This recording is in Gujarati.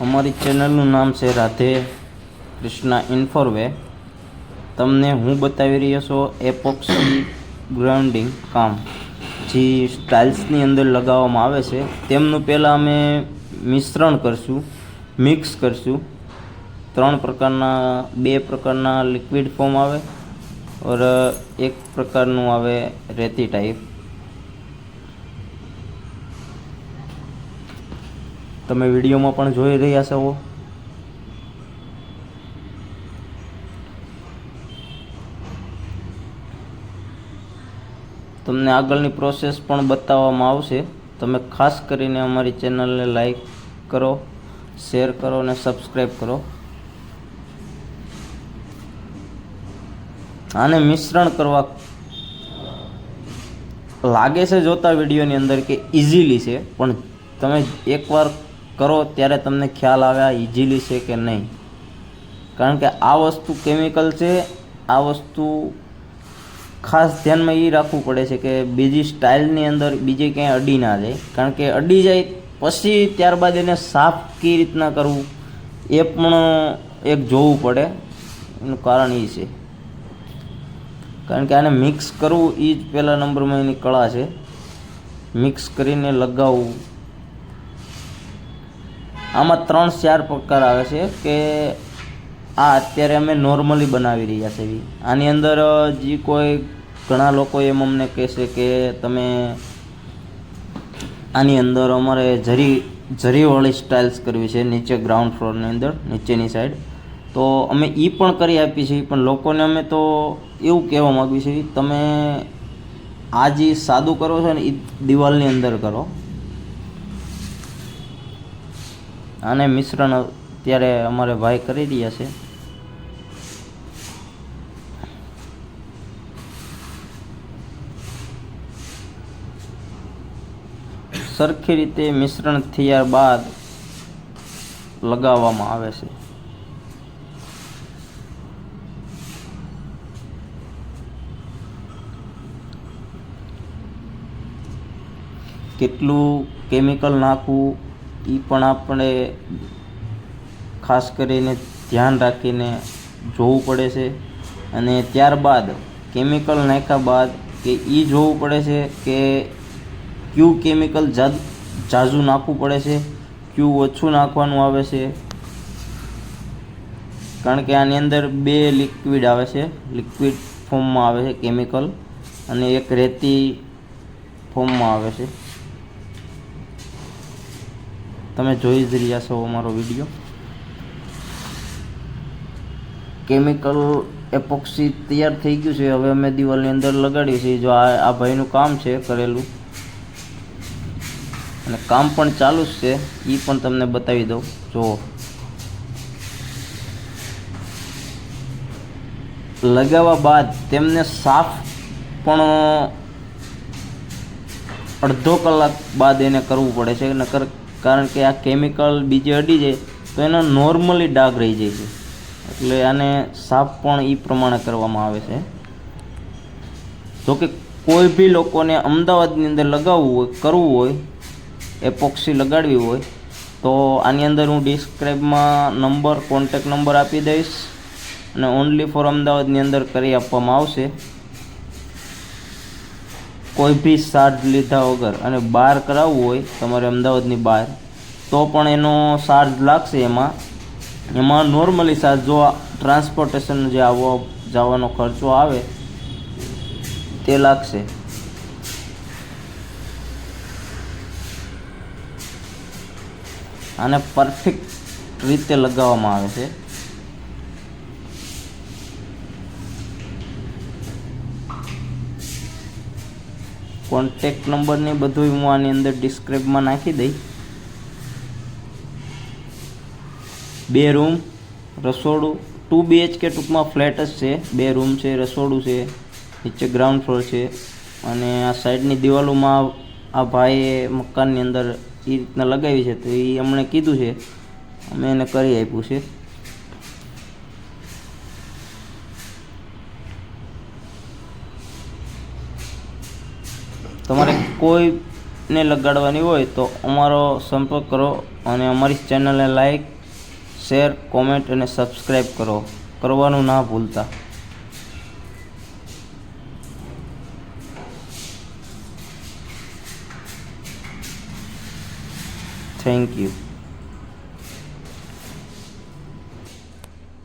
અમારી ચેનલનું નામ છે રાધે કૃષ્ણા ઇન્ફોરવે. તમને હું બતાવી રહ્યો છું એપોક્સી ગ્રાઉન્ડિંગ કામ. જે સ્ટાઇલ્સની અંદર લગાવવામાં આવે છે, તેમનું પહેલાં અમે મિશ્રણ કરશું, મિક્સ કરશું. ત્રણ પ્રકારના, બે પ્રકારના લિક્વિડ ફોર્મ આવે, ઓર એક પ્રકારનું આવે રેતી ટાઈપ. તમે વિડીયોમાં પણ જોઈ રહ્યા છો? તમને આગળની પ્રોસેસ પણ બતાવવામાં આવશે. તમે ખાસ કરીને અમારી ચેનલને લાઈક કરો, શેર કરો અને સબસ્ક્રાઈબ કરો. આને મિશ્રણ કરવા લાગે છે જોતા વિડીયોની અંદર કે ઇઝીલી છે, પણ તમે એકવાર કરો ત્યારે તમને ખ્યાલ આવે આ ઇઝીલી છે કે નહીં. કારણ કે આ વસ્તુ કેમિકલ છે, આ વસ્તુ ખાસ ધ્યાનમાં એ રાખવું પડે છે કે બીજી સ્ટાઇલની અંદર બીજે ક્યાંય અડી ના જાય. કારણ કે અડી જાય પછી ત્યારબાદ એને સાફ કઈ રીતના કરવું, એ પણ એક જોવું પડે. એનું કારણ એ છે. કારણ કે આને મિક્સ કરવું એ જ પહેલા નંબરમાં એની કળા છે. મિક્સ કરીને લગાવવું. આમાં ત્રણ ચાર પ્રકાર આવે છે કે આ અત્યારે અમે નોર્મલી બનાવી રહ્યા છે એવી. આની અંદર જે કોઈ ઘણા લોકો એમ અમને કહેશે કે તમે આની અંદર અમારે જરી, જરીવાળી સ્ટાઇલ્સ કરવી છે નીચે ગ્રાઉન્ડ ફ્લોરની અંદર, નીચેની સાઈડ તો અમે એ પણ કરી આપીએ છીએ, પણ લોકોને અમે તો એવું કહેવા માગીએ છીએ તમે આ જે સાદું કરો છો ને એ દિવાલની અંદર કરો. આને મિશ્રણ અત્યારે અમારે ભાઈ કરી રહ્યા છે. સરખી રીતે મિશ્રણ થયા બાદ લગાવવામાં આવે છે. કેટલું કેમિકલ નાખવું એ પણ આપણે ખાસ કરીને ધ્યાન રાખીને જોવું પડે છે. અને ત્યારબાદ કેમિકલ નાખ્યા બાદ કે એ જોવું પડે છે કે કયું કેમિકલ જાદ ઝાઝું નાખવું પડે છે, કયું ઓછું નાખવાનું આવે છે. કારણ કે આની અંદર બે લિક્વિડ આવે છે લિક્વિડ ફોર્મમાં આવે છે કેમિકલ અને એક રેતી ફોર્મમાં આવે છે. તમે જોઈ જ રહ્યા છો અમારો વીડિયો. કેમિકલ એપોક્સી તૈયાર થઈ ગયું છે. હવે અમે દિવાલની અંદર લગાડીએ છીએ. જો આ આ ભાઈનું કામ છે કરેલું. અને કામ પણ ચાલુ જ છે. એ પણ તમને બતાવી દઉં. જુઓ લગાવવા બાદ તેમને સાફ પણ અડધો કલાક બાદ એને કરવું પડે છે. નકર કારણ કે આ કેમિકલ બીજે અડી જાય, તો એનો નોર્મલી ડાઘ રહી જાય છે. એટલે આને સાફ પણ એ પ્રમાણે કરવામાં આવે છે. જોકે કોઈ બી લોકોને અમદાવાદની અંદર લગાવવું હોય, કરવું હોય, એપોક્સી લગાડવી હોય, તો આની અંદર હું ડિસ્ક્રાઇબમાં નંબર કોન્ટેક નંબર આપી દઈશ અને ઓનલી ફોર અમદાવાદની અંદર કરી આપવામાં આવશે. કોઈ બી ચાર્જ લીધા વગર અને બહાર કરાવવું હોય તમારે અમદાવાદની બહાર, તો પણ એનો ચાર્જ લાગશે એમાં. એમાં નોર્મલી ચાર્જ જો ટ્રાન્સપોર્ટેશન જે આવવા જવાનો ખર્ચો આવે, તે લાગશે. આને પરફેક્ટ રીતે લગાવવામાં આવે છે. કોન્ટેક્ટ નંબર ને બધું હું આની અંદર ડિસ્ક્રિપ્ટમાં નાખી દઈ બે રૂમ રસોડું. ટુ બીએચકે ટૂંકમાં ફ્લેટ જ છે. બે રૂમ છે, રસોડું છે, નીચે ગ્રાઉન્ડ ફ્લોર છે. અને આ સાઈડની દિવાલોમાં આ ભાઈએ મકાનની અંદર એ રીતના લગાવી છે. તો એ અમને કીધું છે. અમે એને કરી આપ્યું છે. તમારે કોઈ ને લગાડવાની હોય તો અમારો સંપર્ક કરો અને અમારી ચેનલને લાઈક, શેર, કોમેન્ટ અને સબસ્ક્રાઈબ કરો. કરવાનું ના ભૂલતા. Thank you.